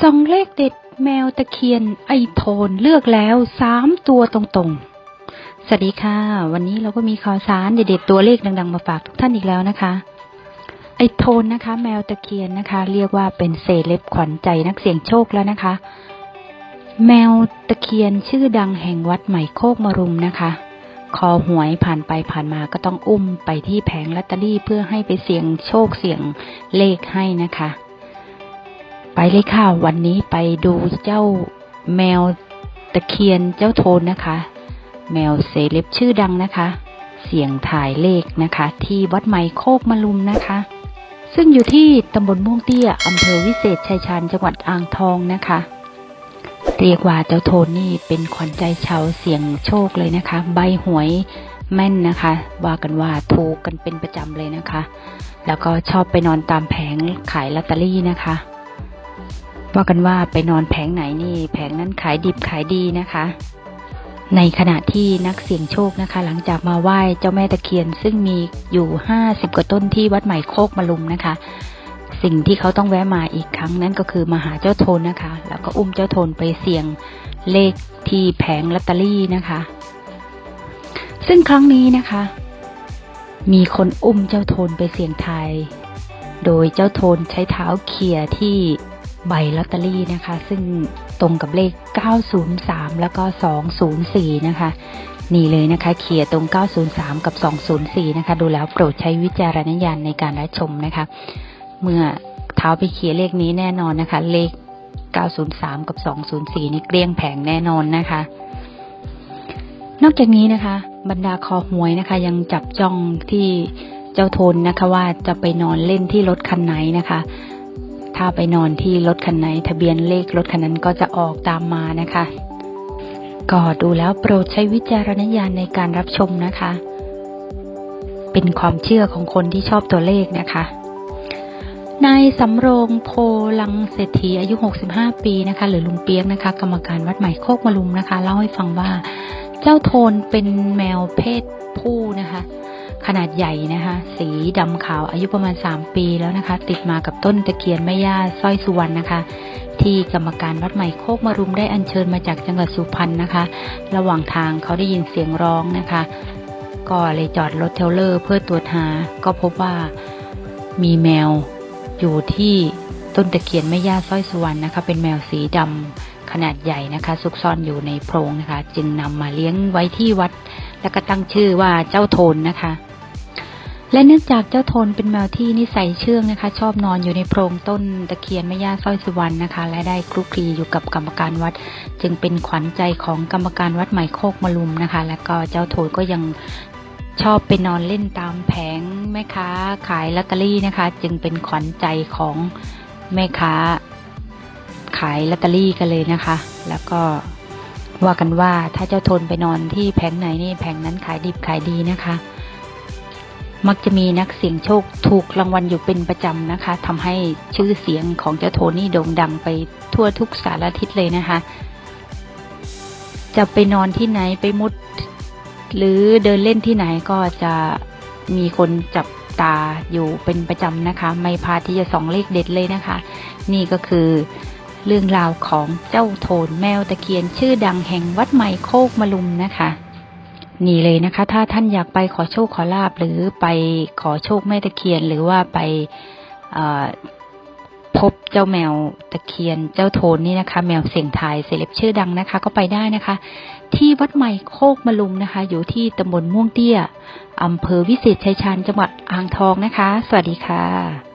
ส่องเลขเด็ดแมวตะเคียนไอโทนเลือกแล้วสามตัวตรงๆ สวัสดีค่ะ วันนี้เราก็มีข่าวสารเด็ดๆตัวเลขดัง ๆ มาฝากทุกท่านอีกแล้วนะคะ ไอโทนนะคะ แมวตะเคียนนะคะ เรียกว่าเป็นเซเลบขวัญใจนักเสี่ยงโชคแล้วนะคะ แมวตะเคียนชื่อดังแห่งวัดใหม่โคกมรุมนะคะ คอหวยผ่านไปผ่านมาก็ต้องอุ้มไปที่แผงลอตเตอรี่เพื่อให้ไปเสี่ยงโชคเสี่ยงเลขให้นะคะ ไปเลยค่ะ วันนี้ไปดูเจ้าแมวตะเคียนเจ้าโทนนะคะ แมวเซเลบชื่อดังนะคะ เสียงถ่ายเลขนะคะ ที่วัดใหม่โคกมะลุมนะคะ ซึ่งอยู่ที่ตำบลม่วงเตี้ยอำเภอวิเศษชัยชาญจังหวัดอ่างทองนะคะ เรียกว่าเจ้าโทนนี่เป็นขวัญใจชาวเสียงโชคเลยนะคะ ใบหวยแม่นนะคะ ว่ากันว่าถูกกันเป็นประจำเลยนะคะ แล้วก็ชอบไปนอนตามแผงขายลอตเตอรี่นะคะ ว่ากันว่าไปนอนแผงไหนนี่ แผงนั้นขายดิบขายดีนะคะ ในขณะที่นักเสี่ยงโชคนะคะ หลังจากมาไหว้เจ้าแม่ตะเคียน ซึ่งมีอยู่ห้าสิบกว่าต้นที่วัดใหม่โคกมะลุมนะคะ สิ่งที่เขาต้องแวะมาอีกครั้งนั่นก็คือมาหาเจ้าโทนนะคะ แล้วก็อุ้มเจ้าโทนไปเสี่ยงเลขที่แผงลอตเตอรี่นะคะ ซึ่งครั้งนี้นะคะ มีคนอุ้มเจ้าโทนไปเสี่ยงทายโดยเจ้าโทนใช้เท้าเขี่ยที่ ใบลอตเตอรี่นะคะ ซึ่งตรงกับเลข 903 แล้วก็ 204 นะคะ นี่เลยนะคะเขี่ยตรง 903 กับ 204 นะคะ ดูแล้วโปรดใช้วิจารณญาณในการรับชมนะคะ เมื่อเท้าไปเขี่ยเลขนี้แน่นอนนะคะ เลข 903 กับ 204 นี่เกลี้ยงแผงแน่นอนนะคะ นอกจากนี้นะคะ บรรดาคอหวยนะคะ ยังจับจ้องที่เจ้าทนนะคะว่าจะไปนอนเล่นที่รถคันไหนนะคะ ถ้าไปนอนที่รถคันไหน ทะเบียนเลขรถคันนั้นก็จะออกตามมานะคะ ก็ดูแล้วโปรดใช้วิจารณญาณในการรับชมนะคะ เป็นความเชื่อของคนที่ชอบตัวเลขนะคะนายสำโรงโพลังเศรษฐีอายุ 65 ปีนะคะ หรือลุงเปียกนะคะ กรรมการวัดใหม่โคกมะลุมนะคะ เล่าให้ฟังว่า เจ้าโทนเป็นแมวเพศผู้นะคะ ขนาดใหญ่นะคะ สีดำขาวอายุประมาณ 3 ปีแล้วนะคะ ติดมากับต้นตะเคียนแม่ย่าสร้อยสุวรรณนะคะ ที่กรรมการวัดใหม่โคกมะรุมได้อัญเชิญมาจากจังหวัดสุพรรณนะคะ ระหว่างทางเขาได้ยินเสียงร้องนะคะ ก็เลยจอดรถเทลเลอร์เพื่อตรวจหา ก็พบว่ามีแมวอยู่ที่ต้นตะเคียนแม่ย่าสร้อยสุวรรณนะคะ เป็นแมวสีดำขนาดใหญ่นะคะ ซุกซ่อนอยู่ในโพรงนะคะ จึงนำมาเลี้ยงไว้ที่วัด แล้วก็ตั้งชื่อว่าเจ้าโทนนะคะ และเนื่องจากเจ้าโทนเป็นแมวที่นิสัยเชื่องนะคะ ชอบนอนอยู่ในโพรงต้นตะเคียนแม่ย่าสร้อยสุวรรณนะคะ และได้คลุกคลีอยู่กับกรรมการวัด จึงเป็นขวัญใจของกรรมการวัดใหม่โคกมะลุมนะคะ และก็เจ้าโทนก็ยังชอบไปนอนเล่นตามแผงแม่ค้าขายลอตเตอรี่นะคะ จึงเป็นขวัญใจของแม่ค้าขายลอตเตอรี่กันเลยนะคะ แล้วก็ว่ากันว่าถ้าเจ้าโทนไปนอนที่แผงไหนนี่แผงนั้นขายดิบขายดีนะคะ มักจะมีนักเสี่ยงโชคถูกรางวัลอยู่เป็นประจำนะคะทำให้ชื่อเสียงของเจ้าโทนี่โด่งดังไปทั่วทุกสารทิศเลยนะคะ จะไปนอนที่ไหนไปมุด หรือเดินเล่นที่ไหนก็จะมีคนจับตาอยู่เป็นประจำนะคะ ไม่พลาดที่จะส่องเลขเด็ดเลยนะคะ นี่ก็คือเรื่องราวของเจ้าโทนแมวตะเคียนชื่อดังแห่งวัดใหม่โคกมะลุมนะคะ นี่เลยนะคะ ถ้าท่านอยากไปขอโชคขอลาบหรือไปขอโชคแม่ตะเคียน หรือว่าไปพบเจ้าแมวตะเคียนเจ้าโทนนี่นะคะ แมวเสียงทายเซเลบชื่อดังนะคะ ก็ไปได้นะคะ ที่วัดใหม่โคกมะลุมนะคะ อยู่ที่ตำบลม่วงเตี้ยอำเภอวิเศษชัยชาญจังหวัดอ่างทองนะคะ สวัสดีค่ะ